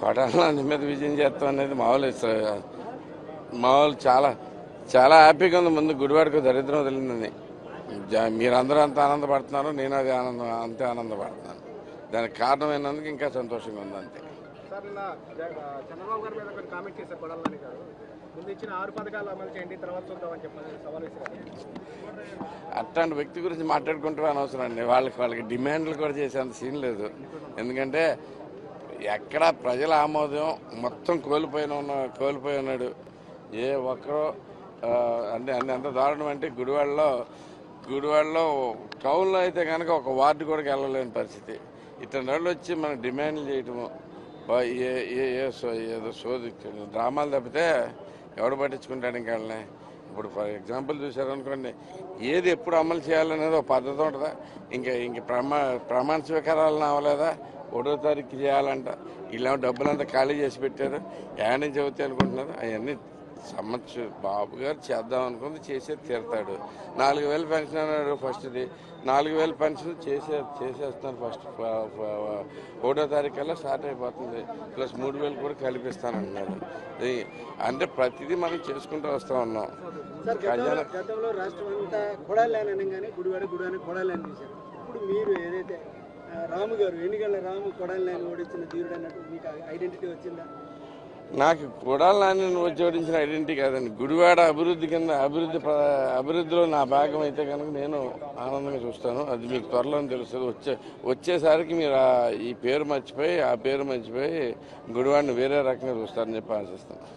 కొడాలని మీద విజయం చేస్తాం అనేది మామూలు మామూలు చాలా చాలా హ్యాపీగా ఉంది. ముందు గుడివాడకు దరిద్రం వదిలిందని. మీరందరూ అంత ఆనందపడుతున్నారు నేను అది ఆనందం అంతే ఆనందపడుతున్నాను. దానికి కారణమైనందుకు ఇంకా సంతోషంగా ఉంది అంతే. సార్ నిన్న చంద్రబాబు గారి మీద కొన్ని కామెంట్ చేశారు కొడాలని గారు. ముందు ఇచ్చిన ఆరు పథకాలు అమలు చేయండి తర్వాత చూద్దామని చెప్పని సవాల్ విసిరారు అట్లాంటి వ్యక్తి గురించి మాట్లాడుకుంటే అనవసరం అండి. వాళ్ళకి వాళ్ళకి డిమాండ్లు కూడా చేసేంత సీన్ లేదు. ఎందుకంటే ఎక్కడ ప్రజల ఆమోదం మొత్తం కోల్పోయిన ఉన్న కోల్పోయి ఉన్నాడు. ఏ ఒక్కరో అంటే అన్ని ఎంత దారుణం అంటే గుడివాడలో గుడివాడలో టౌన్లో అయితే కనుక ఒక వార్డు కూడా వెళ్ళలేని పరిస్థితి. ఇతని వాళ్ళు వచ్చి మనం డిమాండ్లు చేయటము ఏ ఏ ఏ సో ఏదో సోది డ్రామాలు తప్పితే ఎవడు పట్టించుకుంటాడు ఇంకా వాళ్ళని? ఇప్పుడు ఫర్ ఎగ్జాంపుల్ చూసారనుకోండి ఏది ఎప్పుడు అమలు చేయాలనేది ఒక పద్ధతి ఉంటుందా? ఇంకా ఇంక ప్రమా ప్రమాణ స్వీకారాలను అవ్వలేదా ఒకటో తారీఖు చేయాలంట. ఇలా డబ్బులంతా ఖాళీ చేసి పెట్టారు. ఏడ నుంచి అవుతాయి అనుకుంటున్నారు? అవన్నీ సంవత్సరం బాబు గారు చేద్దాం అనుకుంది చేసే తీరుతాడు. నాలుగు వేలు పెన్షన్ అన్నాడు ఫస్ట్ది. నాలుగు వేలు పెన్షన్ చేసే చేసేస్తున్నారు ఫస్ట్. ఒకటో తారీఖు కల్లా స్టార్ట్ అయిపోతుంది. ప్లస్ మూడు వేలు కూడా కల్పిస్తానంటున్నారు ఇది అంటే ప్రతిదీ మనం చేసుకుంటూ వస్తూ ఉన్నాం. సార్ గతంలో ఖజానా గతంలో రాష్ట్రం అంతా కొడాలని అనగానే గుడివాడ గుడివాడ కొడాలని చేశారు. ఇప్పుడు మీరు ఏదైతే రాము గారు ఎన్నికల రాము కొడాలని ఓడించిన తీరుడు అన్నట్టు మీకు ఐడెంటిటీ వచ్చిందా? నాకు కొడాలి నాని నువ్వు జోడించిన ఐడెంటిటీ కాదండి. గుడివాడ అభివృద్ధి కింద అభివృద్ధి అభివృద్ధిలో నా భాగం అయితే కనుక నేను ఆనందంగా చూస్తాను. అది మీకు త్వరలో తెలుస్తుంది. వచ్చే వచ్చేసరికి మీరు ఆ- ఈ పేరు మర్చిపోయి ఆ పేరు మర్చిపోయి గుడివాడిని వేరే రకంగా చూస్తారని చెప్పి ఆశిస్తాను.